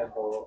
এটা তো হলো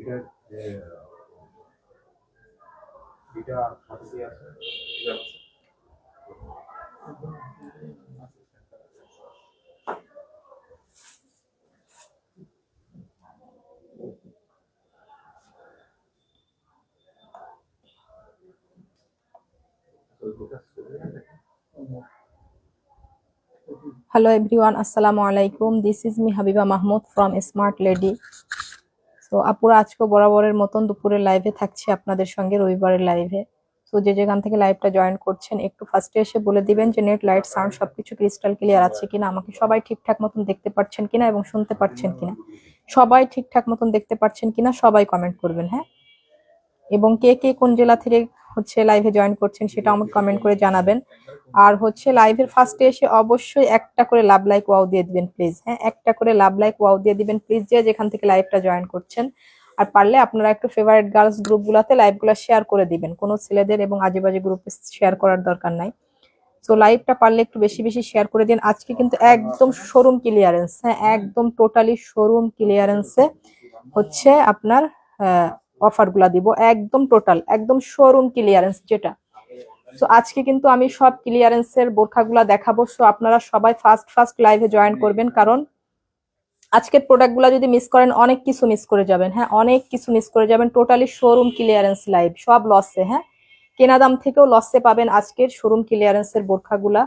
এটা যে এটা কত দিয়ে আছে ঠিক আছে তো দুটো ছবি দেখেন Hello everyone, Assalamu alaikum. This is me Habiba Mahmoud from Smart Lady. তো আপুরা আজকে বরাবরের মতন দুপুরে লাইভে থাকছি আপনাদের সঙ্গে রবিবারের লাইভে তো যে যেখান থেকে লাইভটা জয়েন করছেন, একটু ফার্স্টে এসে বলে দিবেন যে নেট লাইট সাউন্ড সবকিছু ক্রিস্টাল ক্লিয়ার আছে কিনা। আমাকে সবাই ঠিকঠাক মতন দেখতে পাচ্ছেন কিনা এবং শুনতে পাচ্ছেন কিনা। সবাই ঠিকঠাক মতন দেখতে পাচ্ছেন কিনা, সবাই কমেন্ট করবেন হ্যাঁ? এবং কে কে কোন জেলা থেকে হচ্ছে লাইভে জয়েন করছেন, সেটা আমাকে কমেন্ট করে জানাবেন। আর হচ্ছে লাইভের ফার্স্টে এসে অবশ্যই একটা করে লাভ লাইক ওয়াও দিয়ে দিবেন প্লিজ হ্যাঁ একটা করে লাভ লাইক ওয়াও দিয়ে দিবেন প্লিজ যে যেখান থেকে লাইভটা জয়েন করছেন। আর পারলে আপনারা একটু ফেভারিট গার্লস গ্রুপগুলোতে লাইভগুলো শেয়ার করে দিবেন। কোনো ছেলেদের এবং আজেবাজে গ্রুপে শেয়ার করার দরকার নাই। তো লাইভটা পারলে একটু বেশি বেশি শেয়ার করে দিন। আজকে কিন্তু একদম শোরুম ক্লিয়ারেন্স হ্যাঁ একদম টোটালি শোরুম ক্লিয়ারেন্সে হচ্ছে আপনার অফারগুলা দিব, একদম টোটাল একদম শোরুম ক্লিয়ারেন্স যেটা। তো আজকে কিন্তু আমি সব ক্লিয়ারেন্সের বোরখাগুলা দেখাবো। সো আপনারা সবাই ফার্স্ট ফার্স্ট লাইভে জয়েন করবেন। কারণ আজকের প্রোডাক্টগুলো যদি মিস করেন, অনেক কিছু মিস করে যাবেন। হ্যাঁ অনেক কিছু মিস করে যাবেন। টোটালি শোরুম ক্লিয়ারেন্স লাইভ সব লসে হ্যাঁ? কেনা দাম থেকেও লসে পাবেন আজকের শোরুম ক্লিয়ারেন্সের বোরখাগুলা।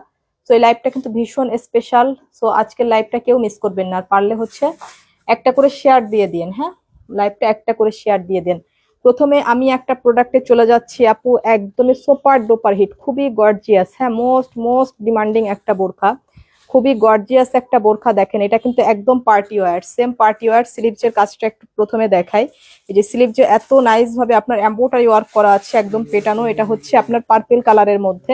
তো এই লাইভটা কিন্তু ভীষণ স্পেশাল সো আজকের লাইভটা কেউ মিস করবেন না। আর পারলে হচ্ছে একটা করে শেয়ার দিয়ে দিন হ্যাঁ? লাইভটা একটা করে শেয়ার দিয়ে দেন। প্রথমে আমি একটা প্রোডাক্টে চলে যাচ্ছি আপু, একদমই সুপার ডোপার হিট খুবই গর্জিয়াস হ্যাঁ মোস্ট মোস্ট ডিমান্ডিং একটা বোরখা। খুবই গর্জিয়াস একটা বোরখা দেখেন, এটা কিন্তু একদম party wear same party wear স্লিভসের কাজটা একটু প্রথমে দেখাই। এই যে স্লিভ যে এত নাইস ভাবে আপনার এম্বোটারি ওয়ার্ক করা আছে, একদম পেটানো, এটা হচ্ছে আপনার পার্পেল কালারের মধ্যে।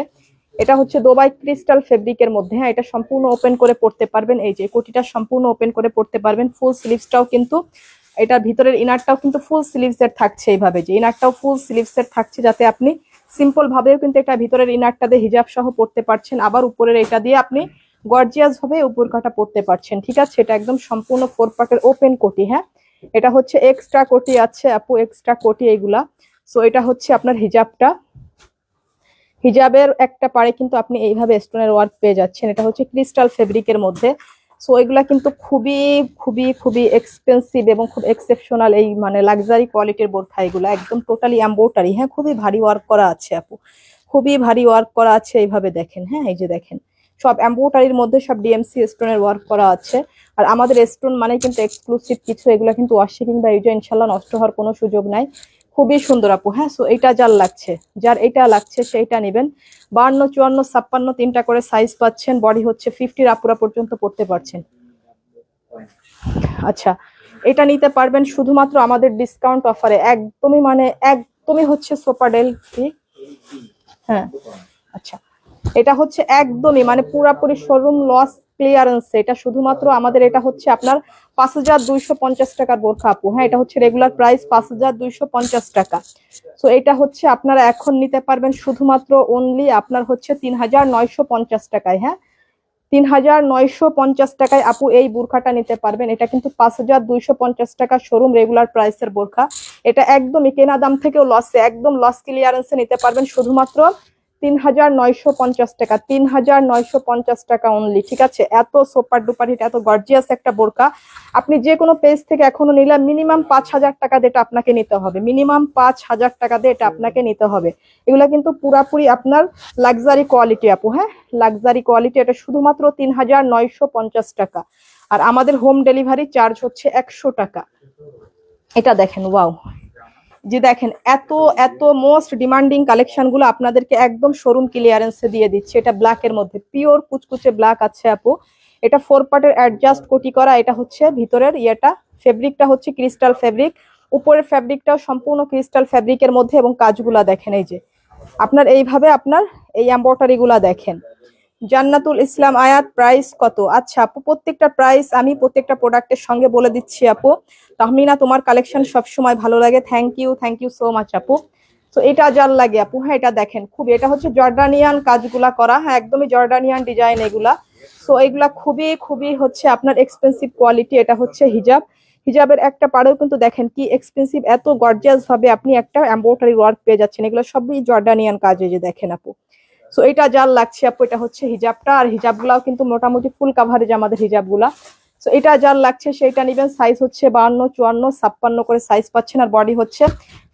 এটা হচ্ছে দোবাই ক্রিস্টাল ফেব্রিকের মধ্যে হ্যাঁ এটা সম্পূর্ণ ওপেন করে পড়তে পারবেন। এই যে কোটিটা সম্পূর্ণ ওপেন করে পড়তে পারবেন ফুল স্লিভসটাও কিন্তু এটার ভিতরের ইনারটাও কিন্তু ফুল স্লিভসের থাকছে এইভাবে, যে ইনারটাও ফুল স্লিভসের থাকছে যাতে আপনি সিম্পল ভাবেও কিন্তু এটা ভিতরের ইনারটাতে হিজাব সহ পড়তে পারছেন, আবার উপরের এটা দিয়ে আপনি গর্জিয়াস ভাবে উপর কাটা পড়তে পারছেন, ঠিক আছে? এটা একদম সম্পূর্ণ ফোর পার্টের ওপেন কোটি হ্যাঁ? এটা হচ্ছে এক্সট্রা কোটি আছে আপু এক্সট্রা কোটি এইগুলা সো এটা হচ্ছে আপনার হিজাবটা হিজাবের একটা পারে কিন্তু আপনি এইভাবে স্টোনের ওয়ার্ক পেয়ে যাচ্ছেন। এটা হচ্ছে ক্রিস্টাল ফেব্রিকের মধ্যে। সো এগুলা কিন্তু খুবই খুবই খুবই এক্সপেন্সিভ এবং খুব এক্সেপশনাল এই মানে লাক্সারি কোয়ালিটির বোরখা এগুলো। একদম টোটালি এম্বোটারি হ্যাঁ খুবই ভারী ওয়ার্ক করা আছে আপু। খুবই ভারী ওয়ার্ক করা আছে, এইভাবে দেখেন। হ্যাঁ এই যে দেখেন। সব এম্বোটারির মধ্যে সব ডিএমসি স্টোনের ওয়ার্ক করা আছে। আর আমাদের স্টোন মানে কিন্তু এক্সক্লুসিভ কিছু। এগুলো কিন্তু ওয়াশে কিংবা ইউজে ইনশাল্লাহ নষ্ট হওয়ার কোনো সুযোগ নাই। খুবই সুন্দর আপু হ্যাঁ? সো এইটা যার লাগছে, যার এটা লাগছে, সেইটা নেবেন। বান্ন, চুয়ান্ন, ছাপ্পান্ন, তিনটা করে সাইজ পাচ্ছেন বডি হচ্ছে ফিফটির আপুরা পর্যন্ত পড়তে পারছেন। আচ্ছা এটা নিতে পারবেন শুধুমাত্র আমাদের ডিসকাউন্ট অফারে একদমই মানে একদমই হচ্ছে সোপাডেল কি হ্যাঁ? আচ্ছা এটা হচ্ছে একদমই মানে পুরাপুরি শোরুম লস ক্লিয়ারেন্স এটা শুধুমাত্র আমাদের এটা হচ্ছে আপনার পাঁচ হাজার দুইশো পঞ্চাশ টাকার বোরখা আপু। হ্যাঁ এটা হচ্ছে রেগুলার প্রাইস পাঁচ হাজার দুইশো পঞ্চাশ টাকা। তো এটা হচ্ছে আপনারা এখন নিতে পারবেন শুধুমাত্র অনলি আপনার হচ্ছে তিন হাজার নয়শো পঞ্চাশ টাকায় হ্যাঁ? তিন হাজার নয়শো পঞ্চাশ টাকায় আপু এই বোরখাটা নিতে পারবেন। এটা কিন্তু পাঁচ হাজার দুইশো পঞ্চাশ টাকা শোরুম রেগুলার প্রাইসের বোরখা। এটা একদমই কেনা দাম থেকেও লসে একদম লস ক্লিয়ারেন্সে নিতে পারবেন শুধুমাত্র তিন হাজার নয়শো পঞ্চাশ টাকা তিন হাজার নয়শো পঞ্চাশ টাকা অনলি ঠিক আছে? এত সুপার ডুপার হিট এত গর্জিয়াস একটা বোরকা। আপনি যে কোনো পেজ থেকে এখনও নিলে মিনিমাম পাঁচ হাজার টাকা দিয়ে এটা আপনাকে নিতে হবে। মিনিমাম পাঁচ হাজার টাকা দিয়ে এটা আপনাকে নিতে হবে। এগুলা কিন্তু পুরাপুরি আপনার লাক্সারি কোয়ালিটি আপু হ্যাঁ? লাক্সারি কোয়ালিটি এটা শুধুমাত্র তিন হাজার নয়শো পঞ্চাশ টাকা। আর আমাদের হোম ডেলিভারি চার্জ হচ্ছে একশো টাকা। এটা দেখেন ওয়াও যে দেখেন, এত এত মোস্ট ডিমান্ডিং কালেকশনগুলো আপনাদেরকে একদম শোরুম ক্লিয়ারেন্সে দিয়ে দিচ্ছে। এটা ব্ল্যাক এর মধ্যে। পিওর কুচকুচে ব্ল্যাক আছে আপু। এটা ফোর পার্টের অ্যাডজাস্ট কোটি করা, এটা হচ্ছে ভিতরের ইয়েটা। ফেব্রিকটা হচ্ছে ক্রিস্টাল ফেব্রিক উপরের ফেব্রিকটাও সম্পূর্ণ ক্রিস্টাল ফেব্রিকের মধ্যে এবং কাজগুলা দেখেন এই যে। আপনার এইভাবে আপনার এই এম্বয়ডারি গুলা দেখেন। জান্নাতুল ইসলাম আয়াত প্রাইস কত? আচ্ছা আপু, প্রত্যেকটা প্রাইস আমি প্রত্যেকটা প্রোডাক্টের সঙ্গে বলে দিচ্ছি, আপু। তাহমিনা, তোমার কালেকশন সবসময় ভালো লাগে। Thank you thank you so much আপু। তো এটা যার লাগে, আপু। হ্যাঁ এটা দেখেন খুব, এটা হচ্ছে জর্ডানিয়ান কাজগুলা করা। হ্যাঁ একদমই জর্ডানিয়ান ডিজাইন এগুলা। সো এগুলা খুবই খুবই হচ্ছে আপনার এক্সপেন্সিভ কোয়ালিটি এটা হচ্ছে হিজাব। হিজাবের একটা পাড়েও কিন্তু দেখেন কি এক্সপেন্সিভ এত গর্জিয়াস ভাবে আপনি একটা এম্ব্রয়ডারি ওয়ার্ক পেয়ে যাচ্ছেন। এগুলো সবই জর্ডানিয়ান কাজ যে দেখেন, আপু। সো এটা যার লাগছে আপু, এটা হচ্ছে হিজাবটা। আর হিজাবগুলাও কিন্তু মোটামুটি ফুল কাভারেজ আমাদের হিজাবগুলা। সো এটা যার লাগছে সেইটা নেবেন। সাইজ হচ্ছে বাহান্ন, চুয়ান্ন, ছাপ্পান্ন করে সাইজ পাচ্ছেন আর বডি হচ্ছে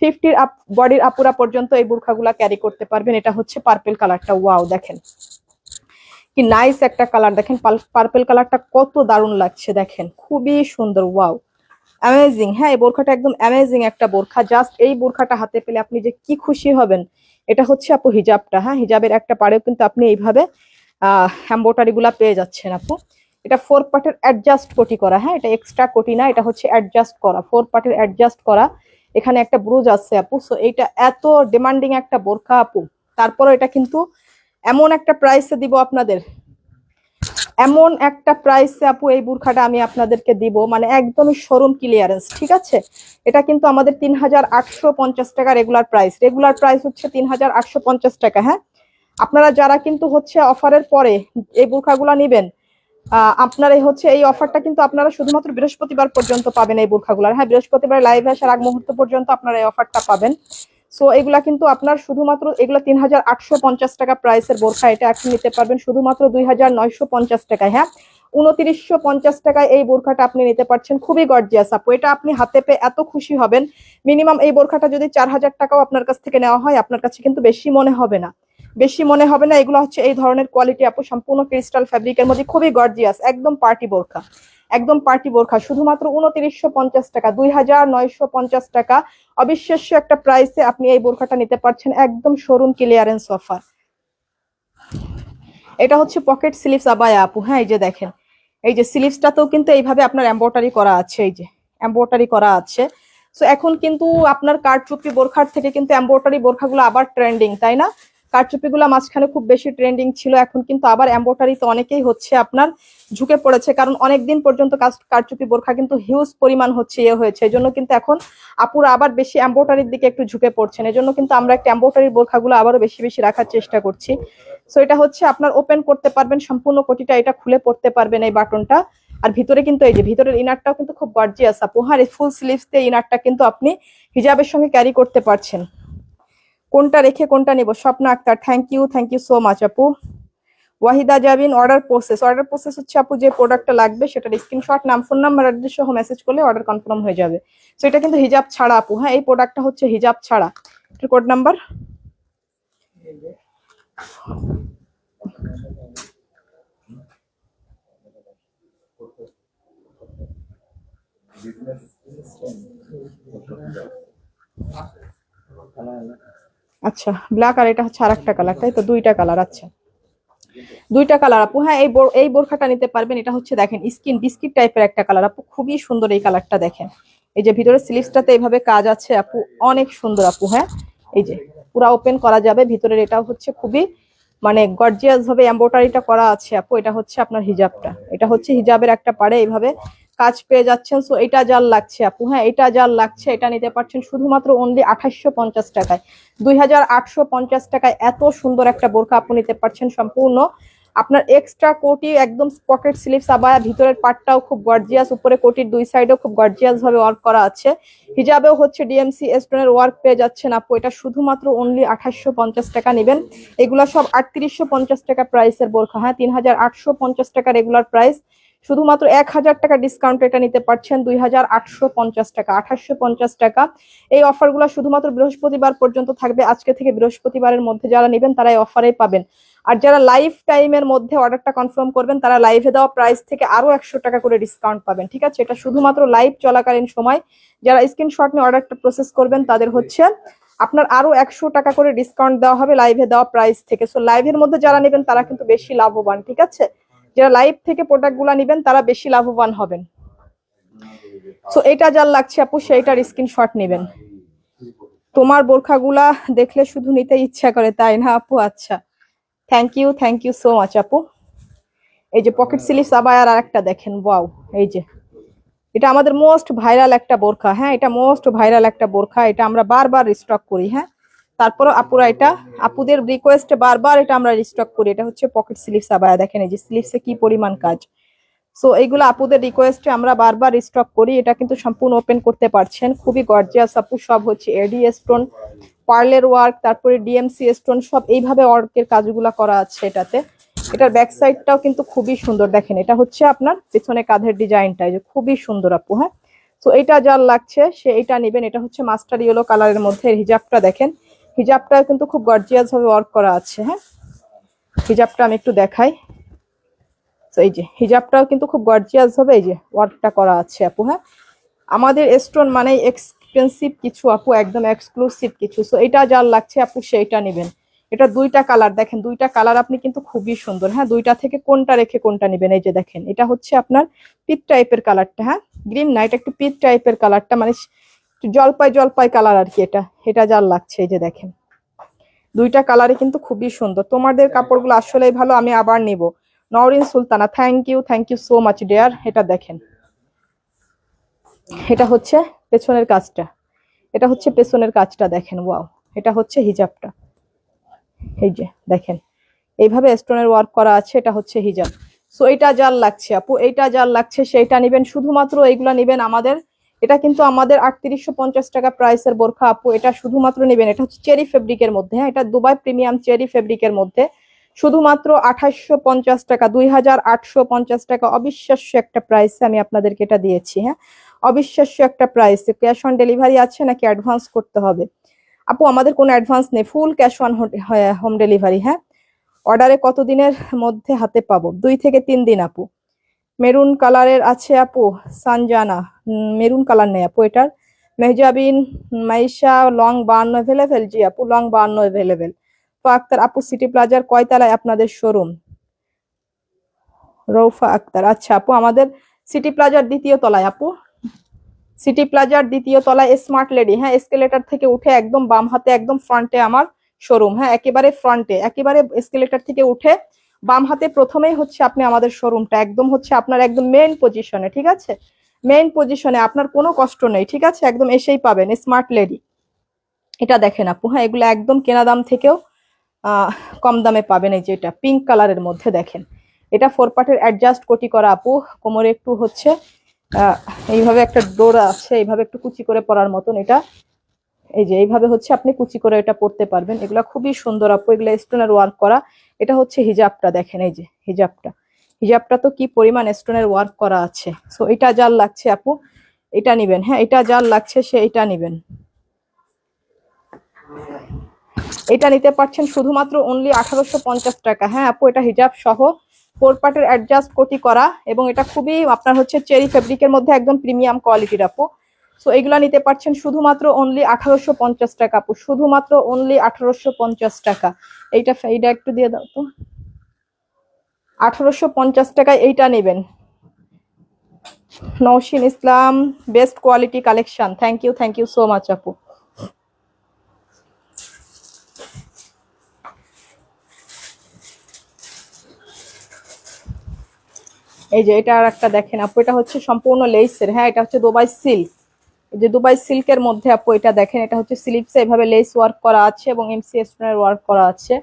ফিফটির আপ বডির আপুরা পর্যন্ত এই বুরখাগুলা ক্যারি করতে পারবেন। এটা হচ্ছে পার্পেল কালারটা ওয়াও দেখেন। কি নাইস একটা কালার দেখেন পার্পেল কালারটা কত দারুণ লাগছে। দেখেন, খুবই সুন্দর। ওয়াও অ্যামেজিং হ্যাঁ এই বোরখাটা একদম অ্যামেজিং একটা বোরখা। জাস্ট এই বোরখাটা হাতে পেলে আপনি যে কি খুশি হবেন, এটা হচ্ছে আপু হিজাবটা। হ্যাঁ হিজাবের একটা পাড়েও কিন্তু আপনি এইভাবে গুলা পেয়ে যাচ্ছেন আপু। এটা ফোর পার্টের অ্যাডজাস্ট কোটি করা। হ্যাঁ এটা এক্সট্রা কোটি না, এটা হচ্ছে অ্যাডজাস্ট করা। ফোর পার্টের অ্যাডজাস্ট করা। এখানে একটা ব্রুজ আছে আপু। সো এইটা এত ডিমান্ডিং একটা বোরখা আপু। তারপরে এটা কিন্তু এমন একটা প্রাইসে দিব আপনাদের। এমন একটা প্রাইসে আপু এই বুরখাটা আমি আপনাদেরকে দিব মানে একদমই শোরুম ক্লিয়ারেন্স ঠিক আছে? এটা কিন্তু আমাদের তিন হাজার আটশো পঞ্চাশ টাকা রেগুলার প্রাইস রেগুলার প্রাইস হচ্ছে তিন হাজার আটশো পঞ্চাশ টাকা হ্যাঁ? আপনারা যারা কিন্তু হচ্ছে অফারের পরে এই বুরখাগুলো নেবেন আপনার এই হচ্ছে এই অফারটা কিন্তু আপনারা শুধুমাত্র বৃহস্পতিবার পর্যন্ত পাবেন এই বুরখাগুলো হ্যাঁ? বৃহস্পতিবার লাইভ আসার আগ মুহূর্ত পর্যন্ত আপনারা এই অফারটা পাবেন। সো এগুলা কিন্তু আপনার শুধুমাত্র এগুলো তিন হাজার আটশো পঞ্চাশ টাকা প্রাইসের বোরখা এটা এখন নিতে পারবেন শুধুমাত্র দুই হাজার নয়শো পঞ্চাশ টাকায় হ্যাঁ? উনত্রিশশো পঞ্চাশ টাকায় এই বোরখাটা আপনি নিতে পারছেন। খুবই গর্জিয়াস আপু। এটা আপনি হাতে পেয়ে এত খুশি হবেন। মিনিমাম এই বোরখাটা যদি চার হাজার টাকাও আপনার কাছ থেকে নেওয়া হয়, আপনার কাছে কিন্তু বেশি মনে হবে না। বেশি মনে হবে না, এগুলো হচ্ছে এই ধরনের কোয়ালিটি আপু, সম্পূর্ণ ক্রিস্টাল ফ্যাব্রিকের মধ্যে খুবই গর্জিয়াস একদম পার্টি বোরখা, একদম পার্টি বোরখা, শুধুমাত্র উনত্রিশশো পঞ্চাশ টাকা, দুই হাজার নয়শো পঞ্চাশ টাকা, অবিশ্বাস্য একটা প্রাইসে আপনি এই বোরখাটা নিতে পারছেন, একদম শোরুম ক্লিয়ারেন্স অফার এটা হচ্ছে পকেট স্লিভস আবায়া আপু হ্যাঁ এই যে দেখেন, এই যে স্লিভসটাতেও কিন্তু এইভাবে আপনার এম্ব্রয়ডারি করা আছে, এই যে এম্ব্রয়ডারি করা আছে। সো এখন কিন্তু আপনার কারচুপি বোরখার থেকে কিন্তু এম্ব্রয়ডারি বোরখাগুলো আবার ট্রেন্ডিং তাই না? কারচুপিগুলো মাঝখানে খুব বেশি ট্রেন্ডিং ছিল, এখন কিন্তু আবার এম্ব্রয়ডারি তো অনেকেই হচ্ছে আপনার ঝুঁকে পড়েছে, কারণ অনেকদিন পর্যন্ত কাজ- কারচুপি বোরখা কিন্তু হিউজ পরিমাণ হচ্ছে ইয়ে হয়েছে এজন্য কিন্তু এখন আপুরা আবার বেশি এম্ব্রয়ডারির দিকে একটু ঝুঁকে পড়ছেন, এই জন্য কিন্তু আমরা একটা এম্ব্রয়ডারির বোরখাগুলো আবারও বেশি বেশি রাখার চেষ্টা করছি। সো এটা হচ্ছে আপনার ওপেন করতে পারবেন, সম্পূর্ণ কোটিটা এটা খুলে পড়তে পারবেন এই বাটনটা। আর ভিতরে কিন্তু এই যে, ভিতরের ইনারটাও কিন্তু খুব গর্জিয়াস আপু। হ্যাঁ ফুল স্লিভস দিয়ে ইনারটা কিন্তু আপনি হিজাবের সঙ্গে ক্যারি করতে পারছেন। কোনটা রেখে কোনটা নেব? Swapna Akter thank you thank you so much আপু। Wahida Jabin order process order process হচ্ছে, আপু, যে প্রোডাক্টটা লাগবে, সেটার স্ক্রিনশট নাম ফোন নাম্বার অ্যাড্রেস সহ মেসেজ করলে অর্ডার কনফার্ম হয়ে যাবে। সো এটা কিন্তু হিজাব ছাড়া, আপু হ্যাঁ? এই প্রোডাক্টটা হচ্ছে হিজাব ছাড়া। কোড নাম্বার বিজনেস আচ্ছা ব্ল্যাক আর এটা হচ্ছে আর একটা কালার তাই তো? দুইটা কালার আচ্ছা। দুইটা কালার আপু হ্যাঁ এই এই বোরখাটা নিতে পারবেন। এটা হচ্ছে দেখেন স্কিন বিস্কিট টাইপের একটা কালার আপু, খুবই সুন্দর এই কালারটা দেখেন। এই যে ভিতরে স্লিভসটাতে এইভাবে কাজ আছে, আপু, অনেক সুন্দর, আপু হ্যাঁ? এই যে, পুরা ওপেন করা যাবে। ভিতরের এটাও হচ্ছে খুবই মানে গর্জিয়াস ভাবে এম্বোটারিটা করা আছে, আপু। এটা হচ্ছে আপনার হিজাবটা। এটা হচ্ছে হিজাবের একটা পারে এইভাবে কাজ পেয়ে যাচ্ছেন সো এটা যার লাগছে আপু হ্যাঁ এটা যার লাগছে, এটা নিতে পারছেন শুধুমাত্র অনলি আঠাশশো পঞ্চাশ টাকায়। দুই হাজার আটশো পঞ্চাশ টাকায় এত সুন্দর একটা বোরখা আপনি নিতে পারছেন সম্পূর্ণ। আপনার এক্সট্রা কোটি একদম পকেট স্লিপস আবায়া ভিতরের পার্টটাও খুব গর্জিয়াস উপরে কোটির দুই সাইডেও খুব গর্জিয়াস ভাবে ওয়ার্ক করা আছে। হিজাবেও হচ্ছে ডিএমসি স্টোনের ওয়ার্ক পেয়ে যাচ্ছেন আপু, এটা শুধুমাত্র অনলি আঠাশশো পঞ্চাশ টাকা নেবেন। এগুলা সব আটত্রিশশো পঞ্চাশ টাকা প্রাইসের বোরখা হ্যাঁ তিন হাজার আটশো পঞ্চাশ টাকা রেগুলার প্রাইস শুধুমাত্র এক হাজার টাকা ডিসকাউন্ট এটা নিতে পারছেন দুই হাজার আটশো পঞ্চাশ টাকা, আঠাশশো পঞ্চাশ টাকা। এই অফারগুলো শুধুমাত্র বৃহস্পতিবার পর্যন্ত থাকবে। আজকে থেকে বৃহস্পতিবারের মধ্যে যারা নেবেন, তারা এই অফারেই পাবেন। আর যারা লাইফ টাইমের মধ্যে অর্ডারটা কনফার্ম করবেন, তারা লাইভে দেওয়া প্রাইস থেকে আরও একশো টাকা করে ডিসকাউন্ট পাবেন, ঠিক আছে? এটা শুধুমাত্র লাইভ চলাকালীন সময়। যারা স্ক্রিনশট নিয়ে অর্ডারটা প্রসেস করবেন, তাদের হচ্ছে আপনার আরও একশো টাকা করে ডিসকাউন্ট দেওয়া হবে লাইভে দেওয়া প্রাইস থেকে। সো লাইভের মধ্যে যারা নেবেন, তারা কিন্তু বেশি লাভবান, ঠিক আছে? যারা লাইভ থেকে প্রোডাক্টগুলা নেবেন, তারা বেশি লাভবান হবেন। সো এটা যার লাগছে আপু সেইটার স্ক্রিনশট নেবেন। তোমার বোরখাগুলা দেখলে শুধু নিতে ইচ্ছা করে, তাই না আপু? আচ্ছা। Thank you thank you so much আপু। এই যে পকেট স্লিপস আবার আর একটা দেখেন ওয়াও এই যে। এটা আমাদের মোস্ট ভাইরাল একটা বোরখা হ্যাঁ? এটা মোস্ট ভাইরাল একটা বোরখা, এটা আমরা বারবার স্টক করি হ্যাঁ? তারপরও আপুরা এটা, আপুদের রিকোয়েস্টে বারবার এটা আমরা রিস্টক করি। এটা হচ্ছে পকেট স্লিপস আবায়া, দেখেন এই যে স্লিপসে কি পরিমাণ কাজ। সো এইগুলো আপুদের রিকোয়েস্টে আমরা বারবার স্টক করি। এটা কিন্তু সম্পূর্ণ ওপেন করতে পারছেন। খুবই গর্জিয়াস আপু, সব হচ্ছে এডি স্টোন পার্লের ওয়ার্ক তারপরে ডিএমসি স্টোন সব এইভাবে ওয়ার্কের কাজগুলো করা আছে এটাতে। এটার ব্যাক সাইডটাও কিন্তু খুবই সুন্দর। দেখেন, এটা হচ্ছে আপনার পেছনে কাঁধের ডিজাইনটা যে খুবই সুন্দর আপু হ্যাঁ? তো এটা যার লাগছে, সে এটা নেবেন। এটা হচ্ছে মাস্টার ইয়েলো কালারের মধ্যে হিজাবটা দেখেন। হিজাবটা কিন্তু খুব গর্জিয়াস ভাবে ওয়ার্ক করা আছে হ্যাঁ? হিজাবটা আমি একটু দেখাই। তো এই যে, হিজাবটাও কিন্তু খুব গর্জিয়াস ভাবে এই যে ওয়ার্কটা করা আছে, আপু হ্যাঁ? আমাদের স্টোন মানে এক্সপেন্সিভ কিছু, আপু, একদম এক্সক্লুসিভ কিছু। সো এটা যার লাগছে, আপু, সেইটা নেবেন। এটা দুইটা কালার দেখেন, দুইটা কালার আপনি কিন্তু খুবই সুন্দর হ্যাঁ? দুইটা থেকে কোনটা রেখে কোনটা নেবেন, এই যে দেখেন। এটা হচ্ছে আপনার পিট টাইপের কালারটা হ্যাঁ? গ্রিন না এটা একটু পিট টাইপের কালারটা মানে জলপাই জলপাই কালার আর কি এটা। এটা যার লাগছে এই যে দেখেন। দুইটা কালারে কিন্তু খুবই সুন্দর। তোমাদের কাপড়গুলো আসলেই ভালো আমি আবার নিব। Nowrin Sultana thank you thank you so much dear এটা দেখেন। এটা হচ্ছে পেছনের কাজটা। এটা হচ্ছে পেছনের কাজটা দেখেন ওয়াও এটা হচ্ছে হিজাবটা। এই যে দেখেন। এইভাবে স্টোনের ওয়ার্ক করা আছে এটা হচ্ছে হিজাব। সো এটা যার লাগছে আপু এইটা যার লাগছে সেইটা নেবেন। শুধুমাত্র এইগুলা নেবেন আমাদের এটা কিন্তু আমাদের আটত্রিশশো পঞ্চাশ টাকা প্রাইসের বোরখা, আপু। এটা শুধুমাত্র নেবেন, এটা হচ্ছে চেরি ফেব্রিকের মধ্যে হ্যাঁ? এটা দুবাই প্রিমিয়াম চেরি ফেব্রিকের মধ্যে। শুধুমাত্র আঠাশশো পঞ্চাশ টাকা, দুই হাজার আটশো পঞ্চাশ টাকা, অবিশ্বাস্য একটা প্রাইসে আমি আপনাদেরকে এটা দিয়েছি হ্যাঁ? অবিশ্বাস্য একটা প্রাইস ক্যাশ অন ডেলিভারি আছে নাকি অ্যাডভান্স করতে হবে? আপু, আমাদের কোনো অ্যাডভান্স নেই full cash on home delivery হ্যাঁ? অর্ডারে কত দিনের মধ্যে হাতে পাবো? দুই থেকে তিন দিন, আপু। মেরুন কালারের আছে আপু, সানজানা। মেরুন কালার নেই আপু এটার। মেহজাবিন, মাইশা, লং বান্ন অ্যাভেলেবেল জি আপু, লং বান্ন অ্যাভেলেবেল আক্তার আপু সিটি প্লাজার কয়তলায় আপনাদের শোরুম? রৌফা আক্তার আচ্ছা আপু, আমাদের সিটি প্লাজার দ্বিতীয় তলায় আপু। সিটি প্লাজার দ্বিতীয় তলায় স্মার্ট লেডি হ্যাঁ এসকেলেটার থেকে উঠে একদম বাম হাতে, একদম ফ্রন্টে আমার শোরুম হ্যাঁ একেবারে ফ্রন্টে একেবারে এসকেলেটার থেকে উঠে বাম হাতে প্রথমেই হচ্ছে আপনি আমাদের শোরুমটা একদম হচ্ছে আপনার একদম মেইন পজিশনে ঠিক আছে? মেইন পজিশনে আপনার কোনো কষ্ট নেই, ঠিক আছে? একদম এসেই পাবেন স্মার্ট লেডি এটা দেখেন আপু হ্যাঁ এগুলো একদম কেনা দাম থেকেও কম দামে পাবেন এই যে এটা পিঙ্ক কালারের মধ্যে দেখেন। এটা ফোর পার্টের অ্যাডজাস্ট কোটি করা আপু, কোমরে একটু হচ্ছে এইভাবে একটা ডোরা আছে, এইভাবে একটু কুচি করে পরার মতন এটা। এই যে এইভাবে হচ্ছে আপনি কুচি করে এটা পরতে পারবেন। এগুলা খুবই সুন্দর আপু, এগুলো স্টোনের ওয়ার্ক করা। এটা হচ্ছে হিজাবটা দেখেন, এই যে হিজাবটা। হিজাবটা তো কি পরিমাণ স্টোনের ওয়ার্ক করা আছে। সো এটা যার লাগছে আপু, এটা নিবেন। হ্যাঁ এটা যার লাগছে সে এটা নিবেন। এটা নিতে পারছেন শুধুমাত্র অনলি আঠারোশো পঞ্চাশ টাকা। হ্যাঁ আপু, এটা হিজাব সহ ফোর পার্টের অ্যাডজাস্ট কোটি করা। এবং এটা খুবই আপনার হচ্ছে চেরি ফেব্রিকের মধ্যে একদম প্রিমিয়াম কোয়ালিটির আপু। সো এগুলা নিতে পারছেন শুধুমাত্র অনলি আঠারোশো পঞ্চাশ টাকা আপু। শুধুমাত্র অনলি আঠারোশো পঞ্চাশ টাকা। এইটা এইটা একটু দিয়ে দাও তো। আঠারোশো পঞ্চাশ টাকায় এইটা নেবেন। Naushin Islam best quality collection thank you thank you so much আপু। এই যে এটা আর একটা দেখেন আপু, এটা হচ্ছে সম্পূর্ণ লেসের হ্যাঁ এটা হচ্ছে দুবাই সিল্ক যে দুবাই সিল্কের মধ্যে আপু এটা দেখেন, এটা হচ্ছে স্লিপসে, এভাবে লেস ওয়ার্ক করা আছে এবং এমসি স্টোনের ওয়ার্ক করা আছে।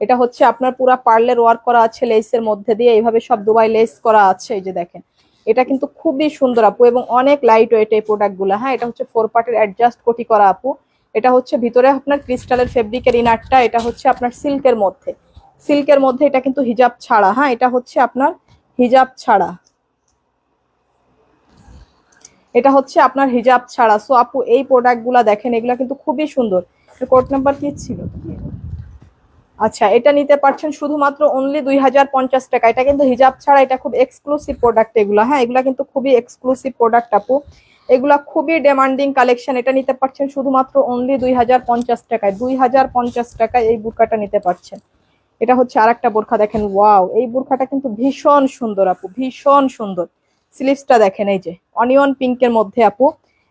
এটা হচ্ছে আপনার পুরা পার্লের ওয়ার্ক করা আছে লেসের মধ্যে দিয়ে এইভাবে সব দুবাই লেস করা আছে, এই যে দেখেন। এটা কিন্তু খুবই সুন্দর আপু এবং অনেক লাইট ওয়েট এই প্রোডাক্টগুলো হ্যাঁ? এটা হচ্ছে ফোর পার্টের অ্যাডজাস্ট কোটি করা আপু। এটা হচ্ছে ভিতরে আপনার ক্রিস্টালের ফেব্রিকের ইনারটা এটা হচ্ছে আপনার সিল্কের মধ্যে। সিল্কের মধ্যে এটা কিন্তু হিজাব ছাড়া হ্যাঁ? এটা হচ্ছে আপনার হিজাব ছাড়া। এটা হচ্ছে আপনার হিজাব ছাড়া। সো আপু, এই প্রোডাক্টগুলো দেখেন, এগুলা কিন্তু খুবই সুন্দর। কোড নাম্বার কি ছিল? আচ্ছা এটা নিতে পারছেন শুধুমাত্র অনলি দুই হাজার পঞ্চাশ টাকা। এটা কিন্তু হিজাব ছাড়া, এটা খুব এক্সক্লুসিভ প্রোডাক্ট এগুলো। হ্যাঁ এগুলা কিন্তু খুবই এক্সক্লুসিভ প্রোডাক্ট আপু। এগুলা খুবই ডিমান্ডিং কালেকশন এটা নিতে পারছেন শুধুমাত্র অনলি দুই হাজার পঞ্চাশ টাকায়। দুই হাজার পঞ্চাশ টাকায় এই বুরকাটা নিতে পারছেন। এটা হচ্ছে আর একটা বোরখা, দেখেন ওয়াও এই বোরখাটা কিন্তু ভীষণ সুন্দর, আপু, ভীষণ সুন্দর। স্লিভসটা দেখেন, এই যে, অনিয়ন পিঙ্কের মধ্যে আপু,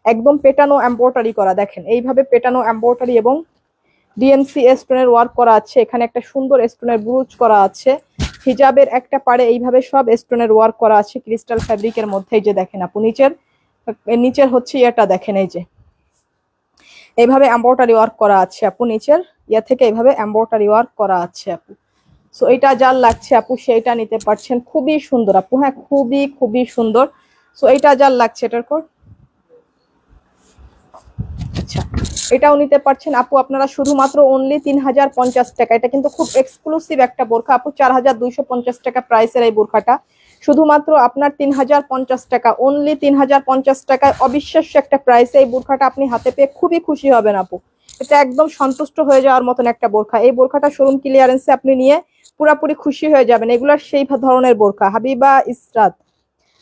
একদম পেটানো এম্ব্রয়ডারি করা, দেখেন, এইভাবে পেটানো এম্ব্রয়ডারি এবং ডিএমসি স্টোনের ওয়ার্ক করা আছে, এখানে একটা সুন্দর স্টোনের ব্রুচ করা আছে, হিজাবের একটা পাড়ে এইভাবে সব স্টোনের ওয়ার্ক করা আছে ক্রিস্টাল ফ্যাব্রিকের মধ্যে, এই যে দেখেন আপু, নিচের নিচের হচ্ছে ইয়েটা দেখেন, এই যে, এইভাবে এম্ব্রয়ডারি ওয়ার্ক করা আছে আপু, নিচের ইয়া থেকে এইভাবে এম্ব্রয়ডারি ওয়ার্ক করা আছে আপু। সো এটা যার লাগছে আপু, সেইটা নিতে পারছেন। খুবই সুন্দর আপু হ্যাঁ খুবই খুবই সুন্দর। সো এটা যার লাগছে, এটার কোড আচ্ছা এটাও নিতে পারছেন। আপু, আপনারা শুধুমাত্র অনলি তিন হাজার পঞ্চাশ টাকা। এটা কিন্তু খুব এক্সক্লুসিভ একটা বোরখা। আপু চার হাজার দুইশো পঞ্চাশ টাকা প্রাইসের এই বোরখাটা। শুধুমাত্র আপনার তিন হাজার পঞ্চাশ টাকা। অনলি তিন হাজার পঞ্চাশ টাকায় অবিশ্বাস্য একটা প্রাইসে এই বোরখাটা আপনি হাতে পেয়ে খুবই খুশি হবেন আপু। এটা একদম সন্তুষ্ট হয়ে যাওয়ার মতন একটা বোরখা। এই বোরখাটা শোরুম ক্লিয়ারেন্সে আপনি নিয়ে পুরাপুরি খুশি হয়ে যাবেন। এগুলার সেই ধরনের বোরখা। হাবিবা ইসরাত,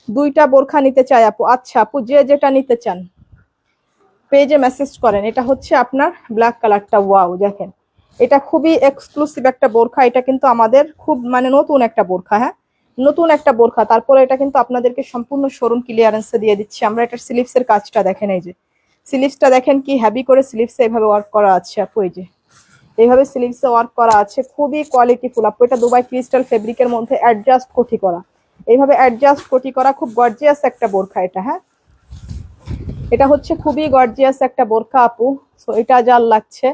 দুইটা বোরখা নিতে চাই আপু। আচ্ছা আপু, যে যেটা নিতে চান, পেজে মেসেজ করেন। এটা হচ্ছে আপনার ব্ল্যাক কালারটা ওয়াও দেখেন। এটা খুবই এক্সক্লুসিভ একটা বোরখা। এটা কিন্তু আমাদের খুব মানে নতুন একটা বোরখা হ্যাঁ? নতুন একটা বোরখা। তারপরে এটা কিন্তু আপনাদেরকে সম্পূর্ণ শোরুম ক্লিয়ারেন্সে দিয়ে দিচ্ছি। আমরা এটার স্লিভসের কাজটা দেখেন এই যে। স্লিভসটা দেখেন কি হ্যাভি করে স্লিভসে এভাবে ওয়ার্ক করা আছে আপু, এই যে। এইভাবে স্লিভসে ওয়ার্ক করা আছে, খুবই কোয়ালিটিফুল আপু এটা দুবাই ক্রিস্টাল ফেব্রিকের মধ্যে অ্যাডজাস্ট কোটি করা। এইভাবে অ্যাডজাস্ট কোটি করা, খুব গর্জিয়াস একটা বোরখা এটা হ্যাঁ? এটা হচ্ছে খুবই গর্জিয়াস একটা বোরখা, আপু। সো এটা যার লাগছে,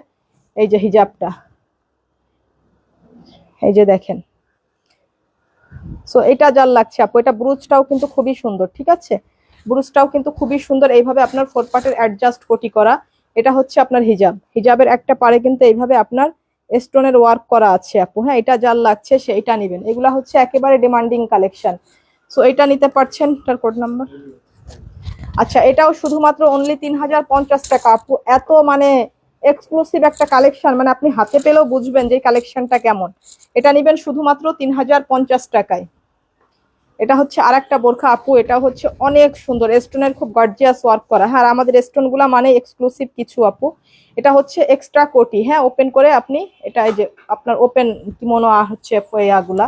এই যে হিজাবটা। এই যে দেখেন। সো এটা যার লাগছে, আপু। এটা ব্রুজটাও কিন্তু খুবই সুন্দর, ঠিক আছে? ব্রুজটাও কিন্তু খুবই সুন্দর। এইভাবে আপনার ফোর পার্টের অ্যাডজাস্ট কোটি করা। এটা হচ্ছে আপনার হিজাব। হিজাবের একটা পারে কিন্তু এইভাবে আপনার স্টোনের ওয়ার্ক করা আছে আপু। হ্যাঁ এটা যার লাগছে সেইটা নেবেন। এগুলা হচ্ছে একেবারে ডিমান্ডিং কালেকশন সো এটা নিতে পারছেন তার কোড নাম্বার আচ্ছা এটাও শুধুমাত্র অনলি তিন হাজার পঞ্চাশ টাকা আপু। এত মানে এক্সক্লুসিভ একটা কালেকশন মানে আপনি হাতে পেলেও বুঝবেন যে কালেকশনটা কেমন। এটা নেবেন শুধুমাত্র তিন হাজার পঞ্চাশ টাকায়। এটা হচ্ছে আর একটা বোরখা। আপু, এটা হচ্ছে অনেক সুন্দর। স্টোনের খুব গর্জিয়াস ওয়ার্ক করা। হ্যাঁ আর আমাদের স্টোনগুলা মানে এক্সক্লুসিভ কিছু, আপু। এটা হচ্ছে এক্সট্রা কোটি। হ্যাঁ ওপেন করে আপনি এটা এই যে আপনার ওপেন কিমোনো হচ্ছে ইয়াগুলা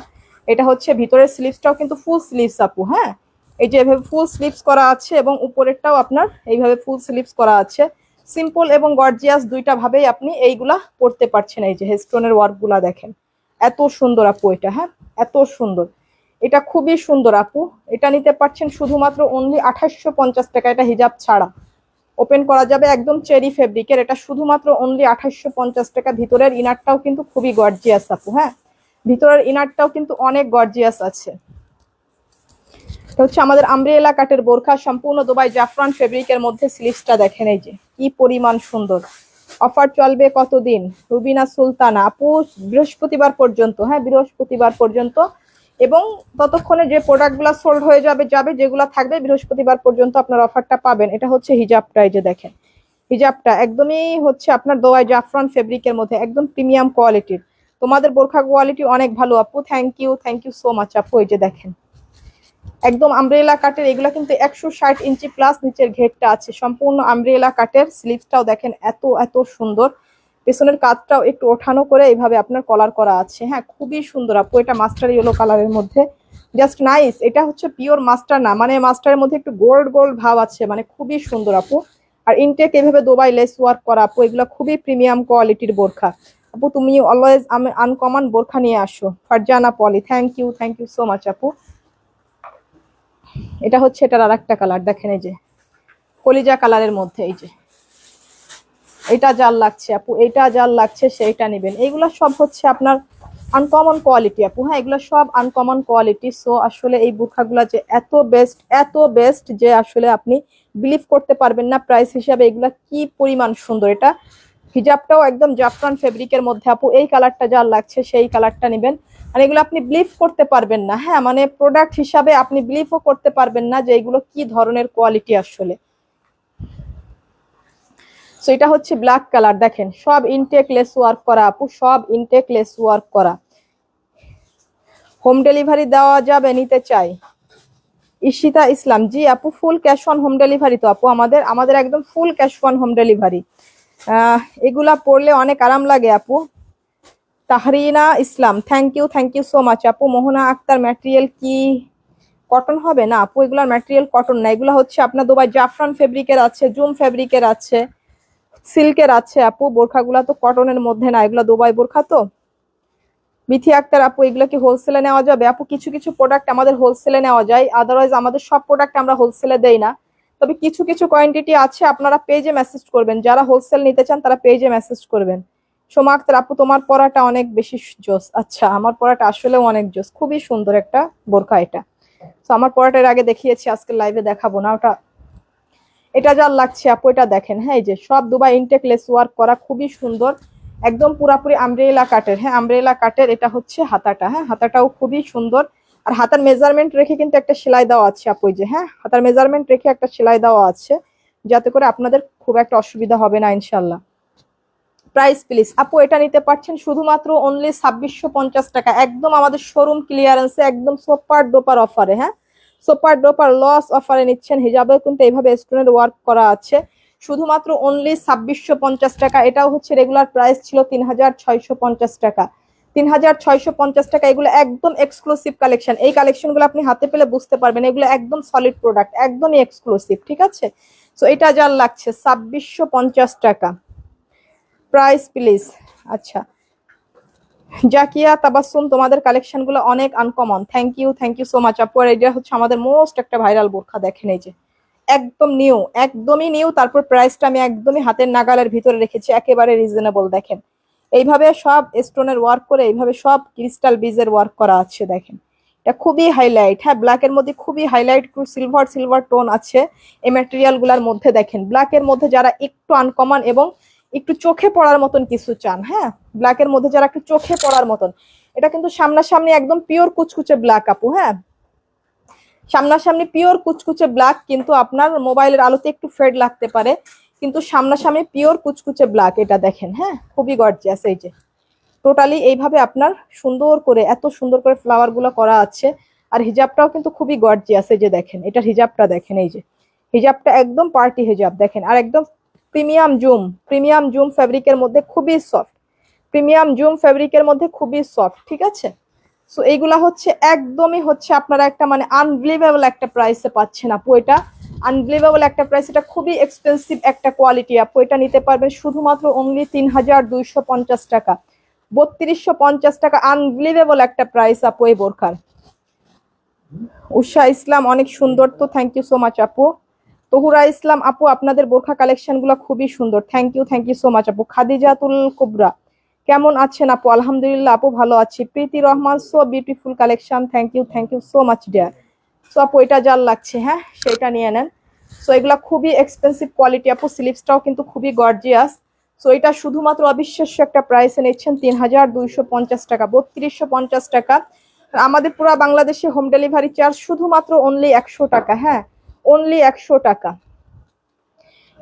এটা হচ্ছে ভিতরের স্লিভসটাও কিন্তু ফুল স্লিভস আপু। হ্যাঁ এই যে এভাবে ফুল স্লিভস করা আছে এবং উপরেরটাও আপনার এইভাবে ফুল স্লিভস করা আছে। সিম্পল এবং গর্জিয়াস দুইটা ভাবেই আপনি এইগুলা পড়তে পারছেন। এই যে হেস্টোনের ওয়ার্কগুলা দেখেন। এত সুন্দর, আপু, এটা। হ্যাঁ এত সুন্দর। এটা খুবই সুন্দর আপু। এটা নিতে পারছেন শুধুমাত্র অনলি আঠাশশো পঞ্চাশ টাকা। এটা হিজাব ছাড়া। ওপেন করা যাবে একদম চেরি ফেব্রিকের এটা শুধুমাত্র অনলি আঠাশশো পঞ্চাশ টাকা। ভিতরের ইনারটাও কিন্তু খুবই গর্জিয়াস আপু হ্যাঁ? ভিতরের ইনারটাও কিন্তু অনেক গর্জিয়াস আছে। হচ্ছে আমাদের আমব্রেলা কাটের বোরখা। সম্পূর্ণ দুবাই জাফরান ফেব্রিকের মধ্যে স্লিভসটা দেখেন এই যে। কি পরিমাণ সুন্দর। অফার চলবে কতদিন? রুবিনা সুলতানা। আপু, বৃহস্পতিবার পর্যন্ত হ্যাঁ? বৃহস্পতিবার পর্যন্ত এবং ততক্ষণে যে প্রোডাক্টগুলো সোল্ড হয়ে যাবে যাবে, যেগুলো থাকবে, বৃহস্পতিবার পর্যন্ত আপনার অফারটা পাবেন। এটা হচ্ছে হিজাবটা এই যে দেখেন। হিজাবটা একদমই হচ্ছে আপনার দোয়াই জাফরান ফেব্রিকের মধ্যে, একদম প্রিমিয়াম কোয়ালিটির তোমাদের বোরখা কোয়ালিটি অনেক ভালো, আপু। Thank you thank you so much আপু, এই যে দেখেন। একদম আমব্রেলা কাটের এগুলা কিন্তু একশো ষাট ইঞ্চি প্লাস নিচের ঘেরটা আছে। সম্পূর্ণ আমব্রেলা কাটের স্লিভসটাও দেখেন, এত এত সুন্দর। পেছনের কাজটাও একটু ওঠানো করে এইভাবে আপনার কলার করা আছে। হ্যাঁ খুবই সুন্দর আপু, এটা মাস্টার ইয়েলো কালারের মধ্যে। জাস্ট নাইস এটা হচ্ছে পিওর মাস্টার না মানে মাস্টারের মধ্যে একটু গোল্ড গোল্ড ভাব আছে মানে খুবই সুন্দর আপু। আর ইনটেক এভাবে দুবাই লেস ওয়ার্ক করা আপু, এগুলো খুবই প্রিমিয়াম কোয়ালিটির বোরখা। আপু, তুমি অলওয়েজ আমি আনকমন বোরখা নিয়ে আসো। Farzana Poly thank you thank you so much আপু। এটা হচ্ছে এটার আর একটা কালার দেখেন এই যে। কলিজা কালারের মধ্যে এই যে। এটা যার লাগছে আপু এইটা যার লাগছে সেইটা নেবেন। এইগুলা সব হচ্ছে আপনার আনকমন কোয়ালিটি আপু হ্যাঁ এগুলো সব আনকমন কোয়ালিটি সো আসলে এই বোরখাগুলো যে এত বেস্ট এত বেস্ট যে আসলে আপনি বিলিভ করতে পারবেন না প্রাইস হিসাবে, এগুলা কি পরিমাণ সুন্দর। এটা হিজাবটাও একদম জাফরান ফেব্রিকের মধ্যে আপু, এই কালারটা যার লাগছে সেই কালারটা নেবেন। আর এগুলো আপনি বিলিভ করতে পারবেন না হ্যাঁ মানে প্রোডাক্ট হিসাবে আপনি বিলিভও করতে পারবেন না যে এগুলো কি ধরনের কোয়ালিটি আসলে। সো এটা হচ্ছে ব্ল্যাক কালার দেখেন, সব ইনটেক লেস ওয়ার্ক করা আপু, সব ইনটেক লেস ওয়ার্ক করা। হোম ডেলিভারি দেওয়া যাবে, নিতে চাই। ঈশিতা ইসলাম, জি আপু full cash on home delivery তো আপু, আমাদের আমাদের একদম full cash on home delivery এগুলা পড়লে অনেক আরাম লাগে আপু। Tahrina Islam thank you thank you so much আপু। মোহনা আক্তার ম্যাটেরিয়াল কি কটন হবে? না আপু, এগুলার ম্যাটেরিয়াল কটন না, এগুলো হচ্ছে আপনার দুবাই জাফরান ফেব্রিকের আছে, জুম ফেব্রিকের আছে। সিল্কের আছে আপু, বোরখাগুলা তো কটনের মধ্যে না, এগুলো দুবাই বোরখা তো। মিথি আক্তার আপু, এগুলো কি হোলসেলে নেওয়া যাবে? আপু, কিছু কিছু প্রোডাক্ট আমাদের হোলসেলে নেওয়া যায় আদারওয়াইজ আমাদের সব প্রোডাক্ট আমরা হোলসেলে দেই না। তবে কিছু কিছু কোয়ান্টিটি আছে, আপনারা পেজে মেসেজ করবেন। যারা হোলসেল নিতে চান, তারা পেজে মেসেজ করবেন। সোমা আক্তার আপু, তোমার পড়াটা অনেক বেশি জোস। আচ্ছা আমার পড়াটা আসলেও অনেক জোস। খুবই সুন্দর একটা বোরখা এটা। তো আমার পড়াটা এর আগে দেখিয়েছি, আজকে লাইভে দেখাবো না, ওটা এটা যার লাগছে আপু, এটা দেখেন হ্যাঁ এই যে সব দুবাই ইনটেক লেস ওয়ার্ক করা খুবই সুন্দর, একদম পুরাপুরি আমব্রেলা কাটের হ্যাঁ আমব্রেলা কাটের এটা হচ্ছে হাতাটা হ্যাঁ হাতাটাও খুবই সুন্দর, আর হাতার মেজারমেন্ট রেখে কিন্তু একটা সেলাই দেওয়া আছে আপু যে হ্যাঁ হাতার মেজারমেন্ট রেখে একটা সেলাই দেওয়া আছে, যাতে করে আপনাদের খুব একটা অসুবিধা হবে না ইনশাল্লাহ প্রাইস প্লিজ আপু, এটা নিতে পারছেন শুধুমাত্র অনলি ছাব্বিশশো টাকা, একদম আমাদের শোরুম ক্লিয়ারেন্সে একদম সোপার ডোপার অফারে হ্যাঁ সুপার ডোপার লস অফারে নিচ্ছেন হিজাবেও কিন্তু এইভাবে স্টোনের ওয়ার্ক করা আছে। শুধুমাত্র অনলি ছাব্বিশশো পঞ্চাশ টাকা, এটাও হচ্ছে রেগুলার প্রাইস ছিল তিন হাজার ছয়শো পঞ্চাশ টাকা। তিন হাজার ছয়শো পঞ্চাশ টাকা, এগুলো একদম এক্সক্লুসিভ কালেকশন এই কালেকশনগুলো আপনি হাতে পেলে বুঝতে পারবেন, এগুলো একদম সলিড প্রোডাক্ট একদমই এক্সক্লুসিভ ঠিক আছে? সো এটা যার লাগছে, ছাব্বিশশো পঞ্চাশ টাকা। প্রাইস প্লিজ আচ্ছা। জাকিয়া তাবাসুম তোমাদের কালেকশনগুলো অনেক uncommon thank you thank you so much আপু। আর এটা হচ্ছে আমাদের মোস্ট একটা ভাইরাল বোরখা, দেখেন এই যে। একদম নিউ একদমই নিউ তারপর প্রাইসটা আমি একদমই হাতের নাগালের ভিতরে রেখেছি, একেবারে রিজনেবল দেখেন। এইভাবে সব স্টোনের ওয়ার্ক করে, এইভাবে সব ক্রিস্টাল বিজের ওয়ার্ক করা আছে, দেখেন। এটা খুবই হাইলাইট হ্যাঁ ব্ল্যাকের মধ্যে খুবই হাইলাইট সিলভার সিলভার টোন আছে এই ম্যাটেরিয়ালগুলার মধ্যে, দেখেন। ব্ল্যাকের মধ্যে যারা একটু আনকমন এবং একটু চোখে পড়ার মতন কিছু চান হ্যাঁ? ব্ল্যাকের মধ্যে যারা একটু চোখে পড়ার মতন। এটা কিন্তু সামনাসামনি একদম পিওর কুচকুচে ব্ল্যাক আপু হ্যাঁ? সামনাসামনি পিওর কুচকুচে ব্ল্যাক কিন্তু আপনার মোবাইলের আলোতে একটু ফেড লাগতে পারে। কিন্তু সামনাসামনি পিওর কুচকুচে ব্ল্যাক এটা দেখেন হ্যাঁ? খুবই গর্জিয়াস এই যে। টোটালি এইভাবে আপনার সুন্দর করে, এত সুন্দর করে ফ্লাওয়ারগুলো করা আছে। আর হিজাবটাও কিন্তু খুবই গর্জিয়াস এই যে দেখেন, এটার হিজাবটা দেখেন, এই যে। হিজাবটা একদম পার্টি হিজাব, দেখেন। আর একদম প্রিমিয়াম জুম প্রিমিয়াম জুম ফ্যাব্রিকের মধ্যে খুবই সফট। প্রিমিয়াম জুম ফ্যাব্রিকের মধ্যে খুবই সফট, ঠিক আছে? সো এইগুলা হচ্ছে একদমই হচ্ছে আপনারা একটা মানে আনবিলিভেবল একটা প্রাইসে পাচ্ছেন আপু এটা। আনবিলিভেবল একটা প্রাইস এটা খুবই এক্সপেন্সিভ একটা কোয়ালিটি আপু। এটা নিতে পারবেন শুধুমাত্র অনলি তিন হাজার দুইশো পঞ্চাশ টাকা। বত্রিশশো পঞ্চাশ টাকা আনবিলিভেবল একটা প্রাইস আপু এই বোরখার। উষা ইসলাম, অনেক সুন্দর তো থ্যাংক ইউ সো মাচ আপু। তহুরা ইসলাম আপু, আপনাদের বোরখা কালেকশনগুলো খুবই সুন্দর। Thank you thank you so much আপু। খাদিজাতুল কুবরা, কেমন আছেন আপু? আলহামদুলিল্লাহ আপু, ভালো আছি। Priti Rahman so beautiful collection thank you thank you so much dear so আপু, এটা যার লাগছে হ্যাঁ সেটা নিয়ে নেন। সো এগুলা খুবই এক্সপেন্সিভ কোয়ালিটি আপু স্লিপসটাও কিন্তু খুবই গর্জিয়াস সো এটা শুধুমাত্র অবিশ্বাস্য একটা প্রাইসে নিচ্ছেন তিন হাজার দুইশো পঞ্চাশ টাকা, বত্রিশশো পঞ্চাশ টাকা। আমাদের পুরো বাংলাদেশে হোম ডেলিভারি চার্জ শুধুমাত্র অনলি একশো টাকা হ্যাঁ। অনলি একশো টাকা।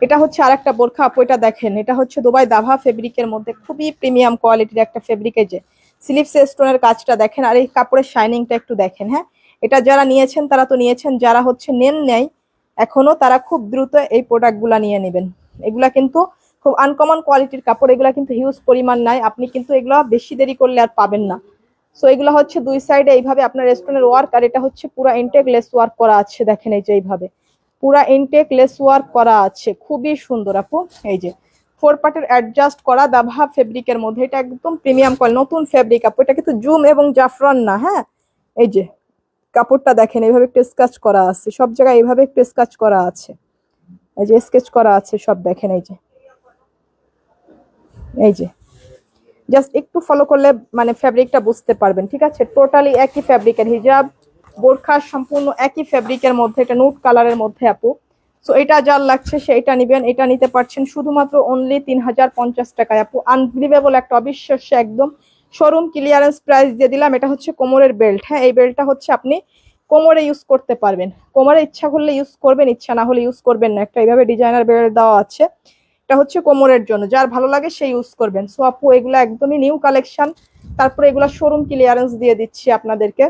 এটা হচ্ছে আরেকটা বোরখা, আপু এটা দেখেন, এটা হচ্ছে দুবাই দাভা ফেব্রিকের মধ্যে খুবই প্রিমিয়াম কোয়ালিটির একটা ফেব্রিকের যে। স্লিপস স্টোনের কাজটা দেখেন, আর এই কাপড়ের শাইনিংটা একটু দেখেন হ্যাঁ? এটা যারা নিয়েছেন, তারা তো নিয়েছেন, যারা হচ্ছে নেন নেই, এখনও তারা খুব দ্রুত এই প্রোডাক্টগুলা নিয়ে নেবেন। এগুলা কিন্তু খুব আনকমন কোয়ালিটির কাপড়, এগুলা কিন্তু হিউজ পরিমাণ নাই। আপনি কিন্তু এগুলো বেশি দেরি করলে আর পাবেন না। সো এগুলো হচ্ছে দুই সাইডে এইভাবে আপনার রেস্টুরেন্টের ওয়ার্ক আর এটা হচ্ছে পুরো ইনটেক লেস ওয়ার্ক করা আছে, দেখেন এই যে এইভাবে। পুরা ইনটেক লেস ওয়ার্ক করা আছে, খুবই সুন্দর আপু, এই যে। ফোর পার্টের অ্যাডজাস্ট করা, দাভা ফেব্রিকের মধ্যে, এটা একদম প্রিমিয়াম কল নতুন ফেব্রিক আপু, এটা কিন্তু জুম এবং জাফরান না হ্যাঁ? এই যে, কাপড়টা দেখেন, এইভাবে একটু স্কেচ করা আছে, সব জায়গায় এইভাবে একটু স্কেচ করা আছে। এই যে স্কেচ করা আছে, সব দেখেন, এই যে। এই যে জাস্ট একটু ফলো করলে মানে ফ্যাব্রিকটা বুঝতে পারবেন, ঠিক আছে? টোটালি একই ফ্যাব্রিকের হিজাব বোরখা সম্পূর্ণ একই ফ্যাব্রিকের মধ্যে, এটা নুট কালারের মধ্যে আপু। সো এটা যার লাগছে সেইটা নিবেন, এটা নিতে পারছেন শুধুমাত্র অনলি তিন হাজার পঞ্চাশ টাকায় আপু। আনবিলিভেবল একটা অবিশ্বাস্য একদম শোরুম ক্লিয়ারেন্স প্রাইস দিয়ে দিলাম, এটা হচ্ছে কোমরের বেল্ট হ্যাঁ এই বেল্টটা হচ্ছে আপনি কোমরে ইউজ করতে পারবেন। কোমরে ইচ্ছা করলে ইউজ করবেন, ইচ্ছা না হলে ইউজ করবেন না। একটা এইভাবে ডিজাইনার বেল্ট দেওয়া আছে। এটা হচ্ছে কোমরের জন্য। যার ভালো লাগে সেই ইউজ করবেন। সো আপু, এগুলো একদমই নিউ কালেকশন তারপরে এগুলো শোরুম ক্লিয়ারেন্স দিয়ে দিচ্ছি আপনাদেরকে।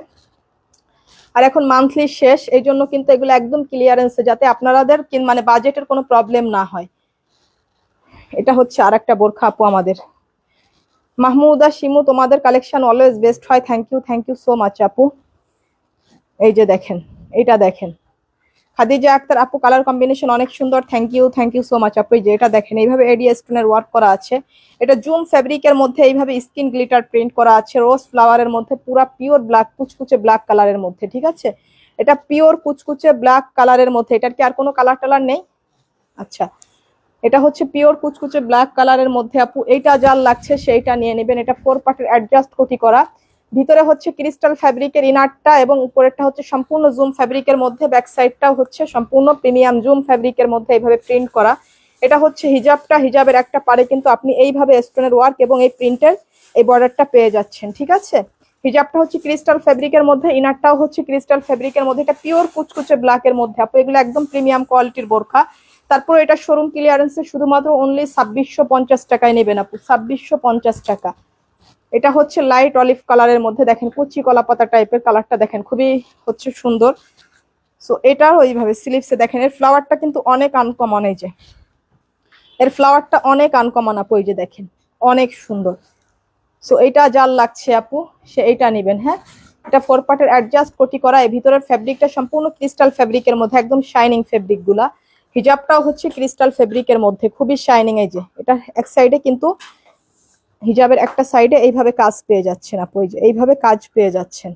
আর এখন মান্থলি শেষ। এই জন্য কিন্তু এগুলো একদম ক্লিয়ারেন্সে যাতে আপনাদের মানে বাজেটের কোনো প্রবলেম না হয়। এটা হচ্ছে আর একটা বোরখা, আপু, আমাদের। মাহমুদা, শিমু, তোমাদের কালেকশন অলওয়েজ বেস্ট হয়। Thank you thank you so much আপু। এই যে দেখেন, এটা দেখেন। খাদিজা আক্তার আপু কালার কম্বিনেশন অনেক সুন্দর thank you thank you so much আপু যে এটা দেখেন, এইভাবে এডি স্টোনের ওয়ার্ক করা আছে। এটা জুম ফ্যাব্রিকের মধ্যে এইভাবে স্কিন গ্লিটার প্রিন্ট করা আছে রোজ ফ্লাওয়ারের মধ্যে পুরা পিওর ব্ল্যাক কুচকুচে ব্ল্যাক কালারের মধ্যে, ঠিক আছে? এটা পিওর কুচকুচে ব্ল্যাক কালারের মধ্যে, এটার কি আর কোনো কালার টালার নেই? আচ্ছা এটা হচ্ছে পিওর কুচকুচে ব্ল্যাক কালারের মধ্যে, আপু, এইটা যার লাগছে সেইটা নিয়ে নেবেন, এটা ফোর পার্টের অ্যাডজাস্ট কোটি করা। ভিতরে হচ্ছে ক্রিস্টাল ফ্যাব্রিকের ইনারটা এবং উপরেরটা হচ্ছে সম্পূর্ণ জুম ফ্যাব্রিকের মধ্যে, ব্যাক সাইডটাও হচ্ছে সম্পূর্ণ প্রিমিয়াম জুম ফ্যাব্রিকের মধ্যে এইভাবে প্রিন্ট করা। এটা হচ্ছে হিজাবটা, হিজাবের একটা পারে কিন্তু আপনি এইভাবে স্টোনের ওয়ার্ক এবং এই প্রিন্টের এই বর্ডারটা পেয়ে যাচ্ছেন, ঠিক আছে? হিজাবটা হচ্ছে ক্রিস্টাল ফ্যাব্রিকের মধ্যে, ইনারটাও হচ্ছে ক্রিস্টাল ফ্যাব্রিকের মধ্যে, এটা পিওর কুচকুচে ব্ল্যাকের মধ্যে। আপু, এগুলো একদম প্রিমিয়াম কোয়ালিটির বোরখা। তারপর এটা শোরুম ক্লিয়ারেন্সে শুধুমাত্র অনলি ছাব্বিশশো পঞ্চাশ টাকায় নেবেন আপু, ছাব্বিশশো পঞ্চাশ টাকা। এটা হচ্ছে লাইট অলিভ কালারের মধ্যে দেখেন, কুচি কলা পাতা টাইপের কালারটা দেখেন, খুবই হচ্ছে সুন্দর। সো এটাও ওইভাবে স্লিপসে দেখেন, এর ফ্লাওয়ারটা কিন্তু অনেক আনকমন এই যে। এর ফ্লাওয়ারটা অনেক আনকমন আপু, এই যে দেখেন, অনেক সুন্দর। সো এটা যার লাগছে আপু, সে এইটা নেবেন হ্যাঁ? এটা ফোর পার্টের অ্যাডজাস্ট কোটি করা এই ভিতরের ফ্যাব্রিকটা সম্পূর্ণ ক্রিস্টাল ফ্যাব্রিকের মধ্যে, একদম শাইনিং ফ্যাব্রিকগুলা। হিজাবটাও হচ্ছে ক্রিস্টাল ফেব্রিকের মধ্যে, খুবই শাইনিং এই যে। এটা এক সাইডে কিন্তু হিজাবের একটা সাইডে এইভাবে কাজ পেয়ে যাচ্ছেন আপু এইভাবে কাজ পেয়ে যাচ্ছেন।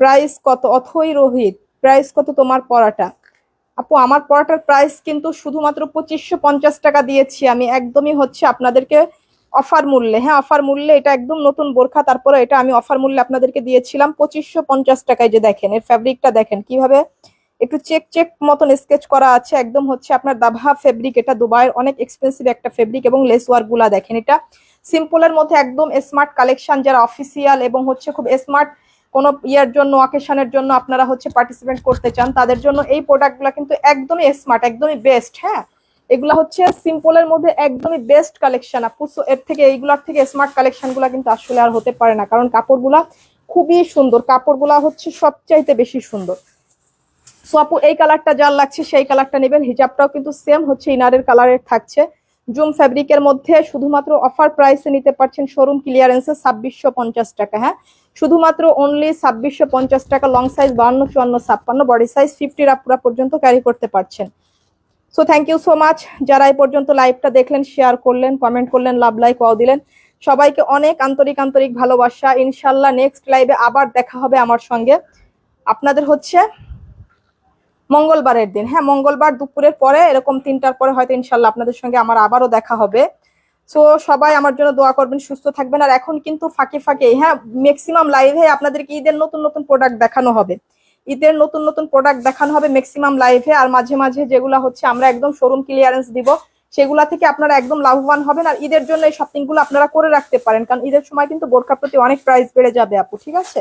প্রাইস কত? অথই রোহিত, প্রাইস কত তোমার পড়াটা আপু, আমার পড়াটার প্রাইস কিন্তু শুধুমাত্র পঁচিশশো পঞ্চাশ টাকা দিয়েছি আমি, একদমই হচ্ছে আপনাদেরকে অফার মূল্যে হ্যাঁ অফার মূল্যে, এটা একদম নতুন বোরখা, তারপরে এটা আমি অফার মূল্যে আপনাদেরকে দিয়েছিলাম পঁচিশশো পঞ্চাশ টাকায়, যে দেখেন, এর ফ্যাব্রিকটা দেখেন কীভাবে একটু চেক চেক মতন স্কেচ করা আছে। একদম হচ্ছে আপনার দাভা ফেব্রিক এটা দুবাইয়ের অনেক এক্সপেন্সিভ একটা ফেব্রিক এবং লেস ওয়ার্কগুলা দেখেন এটা। সিম্পলের মধ্যে একদম স্মার্ট কালেকশন যারা অফিসিয়াল এবং হচ্ছে খুব স্মার্ট কোনো ইয়ার জন্য অকেশনের জন্য আপনারা হচ্ছে পার্টিসিপেট করতে চান, তাদের জন্য এই প্রোডাক্টগুলো কিন্তু একদমই স্মার্ট একদমই বেস্ট হ্যাঁ? এগুলা হচ্ছে সিম্পলের মধ্যে একদমই বেস্ট কালেকশন আপু। এর থেকে এইগুলার থেকে স্মার্ট কালেকশনগুলা কিন্তু আসলে আর হতে পারে না, কারণ কাপড়গুলা খুবই সুন্দর। কাপড়গুলা হচ্ছে সবচাইতে বেশি সুন্দর। সো আপু, এই কালারটা যার লাগছে সেই কালারটা নেবেন। হিজাবটাও কিন্তু সেম হচ্ছে, ইনারের কালারের থাকছে। জুম ফ্যাব্রিকের মধ্যে শুধুমাত্র অফার প্রাইসে নিতে পারছেন শোরুম ক্লিয়ারেন্সে ছাব্বিশশো পঞ্চাশ টাকা হ্যাঁ? শুধুমাত্র অনলি ছাব্বিশশো পঞ্চাশ টাকা লং সাইজ বান্ন চুয়ান্ন ছাপ্পান্ন বডি সাইজ ফিফটির আপুরা পর্যন্ত ক্যারি করতে পারছেন। So thank you so much যারা এই পর্যন্ত লাইভটা দেখলেন শেয়ার করলেন কমেন্ট করলেন লাভ লাইক ওয়াও দিলেন। সবাইকে অনেক আন্তরিক আন্তরিক ভালোবাসা। ইনশাল্লাহ নেক্সট লাইভে আবার দেখা হবে আমার সঙ্গে। আপনাদের হচ্ছে মঙ্গলবারের দিন। হ্যাঁ মঙ্গলবার দুপুরের পরে এরকম তিনটার পরে হয়তো ইনশাল্লাহ আপনাদের সঙ্গে আমার আবারও দেখা হবে। সো সবাই আমার জন্য দোয়া করবেন, সুস্থ থাকবেন। আর এখন কিন্তু ফাঁকে ফাঁকে হ্যাঁ ম্যাক্সিমাম লাইভে আপনাদেরকে ঈদের নতুন নতুন প্রোডাক্ট দেখানো হবে। ঈদের নতুন নতুন প্রোডাক্ট দেখানো হবে ম্যাক্সিমাম লাইভে আর মাঝে মাঝে যেগুলো হচ্ছে আমরা একদম শোরুম ক্লিয়ারেন্স দিব, সেগুলা থেকে আপনারা একদম লাভবান হবেন। আর ঈদের জন্য এই শপিংগুলো আপনারা করে রাখতে পারেন, কারণ ঈদের সময় কিন্তু বোরকার প্রতি অনেক প্রাইস বেড়ে যাবে আপু, ঠিক আছে?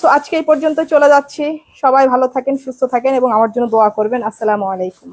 সো আজকে এই পর্যন্ত চলে যাচ্ছি। সবাই ভালো থাকেন, সুস্থ থাকেন এবং আমার জন্য দোয়া করবেন। আসসালামু আলাইকুম।